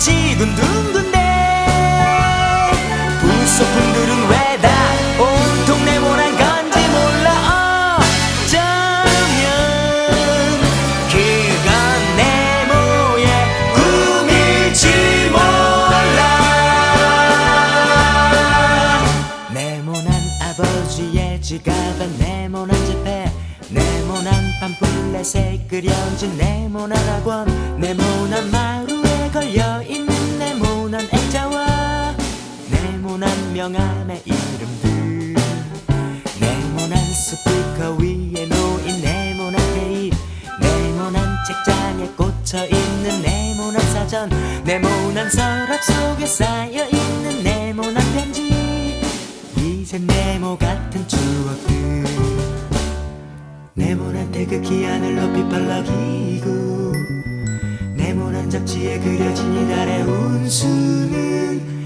지구는 둥근데 부속품들은 왜 다. 온통 네모난 건지 몰라. 어쩌면 그건 네모의 꿈일지 몰라. 네모난 아버지의 지갑에 네모난 지폐. 네모난 팜플렛에 그려진 네모난 학원. 네모난 마 루에 걸려있는 네모난 액자와 네모난 명함의 이름들. 네모난 스피커 위에 놓인 네모난 테이프 네모난 책장에 꽂혀있는 네모난 사전 네모난 서랍 속에 쌓여있는 네모난 편지. 이제 네모 같은 추억들. 네모난 태극기 하늘 높이 네모난 잡지에 그려진 이달의 운수는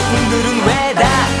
분들은 왜 다?